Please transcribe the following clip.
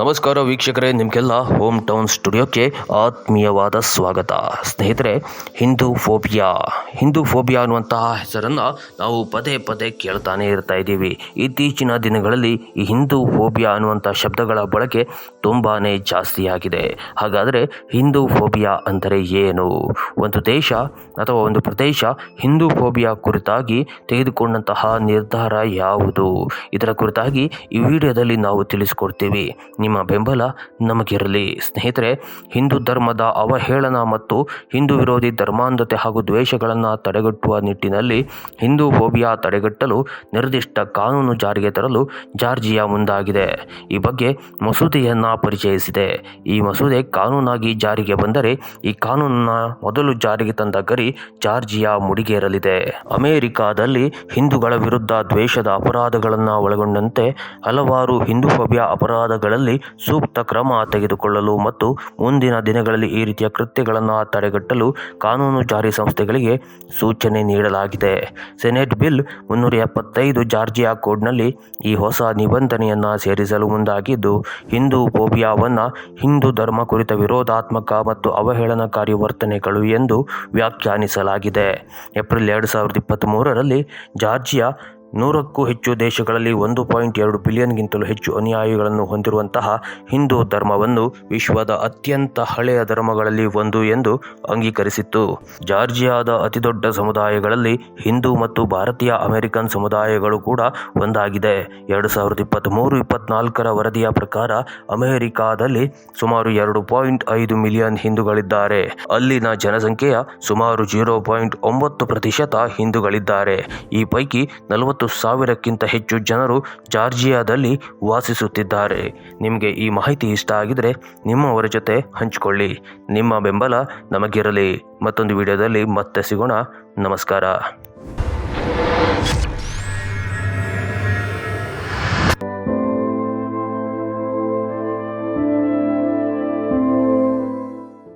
ನಮಸ್ಕಾರ ವೀಕ್ಷಕರೇ, ನಿಮಗೆಲ್ಲ ಹೋಮ್ ಟೌನ್ ಸ್ಟುಡಿಯೋಕ್ಕೆ ಆತ್ಮೀಯವಾದ ಸ್ವಾಗತ. ಸ್ನೇಹಿತರೆ, ಹಿಂದೂ ಫೋಬಿಯಾ. ಹಿಂದೂ ಫೋಬಿಯಾ ಅನ್ನುವಂತಹ ಹೆಸರನ್ನು ನಾವು ಪದೇ ಪದೇ ಕೇಳ್ತಾನೆ ಇರ್ತಾ ಇದ್ದೀವಿ. ಇತ್ತೀಚಿನ ದಿನಗಳಲ್ಲಿ ಈ ಹಿಂದೂ ಫೋಬಿಯಾ ಅನ್ನುವಂಥ ಶಬ್ದಗಳ ಬಳಕೆ ತುಂಬಾ ಜಾಸ್ತಿಯಾಗಿದೆ ಹಾಗಾದರೆ ಹಿಂದೂ ಫೋಬಿಯಾ ಅಂದರೆ ಏನು? ಒಂದು ದೇಶ ಅಥವಾ ಒಂದು ಪ್ರದೇಶ ಹಿಂದೂ ಫೋಬಿಯಾ ಕುರಿತಾಗಿ ತೆಗೆದುಕೊಂಡಂತಹ ನಿರ್ಧಾರ ಯಾವುದು? ಇದರ ಕುರಿತಾಗಿ ಈ ವಿಡಿಯೋದಲ್ಲಿ ನಾವು ತಿಳಿಸ್ಕೊಡ್ತೀವಿ. ಬೆಂಬಲ ನಮಗಿರಲಿ. ಸ್ನೇಹಿತರೆ, ಹಿಂದೂ ಧರ್ಮದ ಅವಹೇಳನ ಮತ್ತು ಹಿಂದೂ ವಿರೋಧಿ ಧರ್ಮಾಂಧತೆ ಹಾಗೂ ದ್ವೇಷಗಳನ್ನು ತಡೆಗಟ್ಟುವ ನಿಟ್ಟಿನಲ್ಲಿ ಹಿಂದೂ ಫೋಬಿಯಾ ತಡೆಗಟ್ಟಲು ನಿರ್ದಿಷ್ಟ ಕಾನೂನು ಜಾರಿಗೆ ತರಲು ಜಾರ್ಜಿಯಾ ಮುಂದಾಗಿದೆ. ಈ ಬಗ್ಗೆ ಮಸೂದೆಯನ್ನು ಪರಿಚಯಿಸಿದೆ. ಈ ಮಸೂದೆ ಕಾನೂನಾಗಿ ಜಾರಿಗೆ ಬಂದರೆ ಈ ಕಾನೂನನ್ನ ಮೊದಲು ಜಾರಿಗೆ ತಂದ ಗರಿ ಜಾರ್ಜಿಯಾ ಮುಡಿಗೇರಲಿದೆ. ಅಮೆರಿಕಾದಲ್ಲಿ ಹಿಂದೂಗಳ ವಿರುದ್ಧ ದ್ವೇಷದ ಅಪರಾಧಗಳನ್ನು ಒಳಗೊಂಡಂತೆ ಹಲವಾರು ಹಿಂದೂ ಫೋಬಿಯಾ ಅಪರಾಧಗಳಲ್ಲಿ ಸೂಕ್ತ ಕ್ರಮ ತೆಗೆದುಕೊಳ್ಳಲು ಮತ್ತು ಮುಂದಿನ ದಿನಗಳಲ್ಲಿ ಈ ರೀತಿಯ ಕೃತ್ಯಗಳನ್ನು ತಡೆಗಟ್ಟಲು ಕಾನೂನು ಜಾರಿ ಸಂಸ್ಥೆಗಳಿಗೆ ಸೂಚನೆ ನೀಡಲಾಗಿದೆ. ಸೆನೆಟ್ ಬಿಲ್ ಮುನ್ನೂರ ಎಪ್ಪತ್ತೈದು ಜಾರ್ಜಿಯಾ ಕೋಡ್ನಲ್ಲಿ ಈ ಹೊಸ ನಿಬಂಧನೆಯನ್ನು ಸೇರಿಸಲು ಮುಂದಾಗಿದ್ದು, ಹಿಂದೂ ಫೋಬಿಯಾವನ್ನು ಹಿಂದೂ ಧರ್ಮ ಕುರಿತ ವಿರೋಧಾತ್ಮಕ ಮತ್ತು ಅವಹೇಳನಕಾರಿ ವರ್ತನೆಗಳು ಎಂದು ವ್ಯಾಖ್ಯಾನಿಸಲಾಗಿದೆ. ಏಪ್ರಿಲ್ ಎರಡು ಸಾವಿರದ ಇಪ್ಪತ್ತ್ಮೂರರಲ್ಲಿ ಜಾರ್ಜಿಯಾ ನೂರಕ್ಕೂ ಹೆಚ್ಚು ದೇಶಗಳಲ್ಲಿ ಒಂದು ಪಾಯಿಂಟ್ ಎರಡು ಬಿಲಿಯನ್ಗಿಂತಲೂ ಹೆಚ್ಚು ಅನುಯಾಯಿಗಳನ್ನು ಹೊಂದಿರುವಂತಹ ಹಿಂದೂ ಧರ್ಮವನ್ನು ವಿಶ್ವದ ಅತ್ಯಂತ ಹಳೆಯ ಧರ್ಮಗಳಲ್ಲಿ ಒಂದು ಎಂದು ಅಂಗೀಕರಿಸಿತ್ತು. ಜಾರ್ಜಿಯಾದ ಅತಿದೊಡ್ಡ ಸಮುದಾಯಗಳಲ್ಲಿ ಹಿಂದೂ ಮತ್ತು ಭಾರತೀಯ ಅಮೆರಿಕನ್ ಸಮುದಾಯಗಳು ಕೂಡ ಒಂದಾಗಿದೆ. ಎರಡು ಸಾವಿರದ ಇಪ್ಪತ್ತ್ಮೂರು ಇಪ್ಪತ್ನಾಲ್ಕರ ವರದಿಯ ಪ್ರಕಾರ ಅಮೆರಿಕಾದಲ್ಲಿ ಸುಮಾರು ಎರಡು ಪಾಯಿಂಟ್ ಐದು ಮಿಲಿಯನ್ ಹಿಂದೂಗಳಿದ್ದಾರೆ. ಅಲ್ಲಿನ ಜನಸಂಖ್ಯೆಯ ಸುಮಾರು ಜೀರೋ ಪಾಯಿಂಟ್ ಒಂಬತ್ತು ಪ್ರತಿಶತ ಹಿಂದೂಗಳಿದ್ದಾರೆ. ಈ ಪೈಕಿ ನಲವತ್ತು ಸಾವಿರಕ್ಕಿಂತ ಹೆಚ್ಚು ಜನರು ಜಾರ್ಜಿಯಾದಲ್ಲಿ ವಾಸಿಸುತ್ತಿದ್ದಾರೆ. ನಿಮಗೆ ಈ ಮಾಹಿತಿ ಇಷ್ಟ ಆಗಿದರೆ ನಿಮ್ಮವರ ಜೊತೆ ಹಂಚಿಕೊಳ್ಳಿ. ನಿಮ್ಮ ಬೆಂಬಲ ನಮಗಿರಲಿ. ಮತ್ತೊಂದು ವಿಡಿಯೋದಲ್ಲಿ ಮತ್ತೆ ಸಿಗೋಣ. ನಮಸ್ಕಾರ.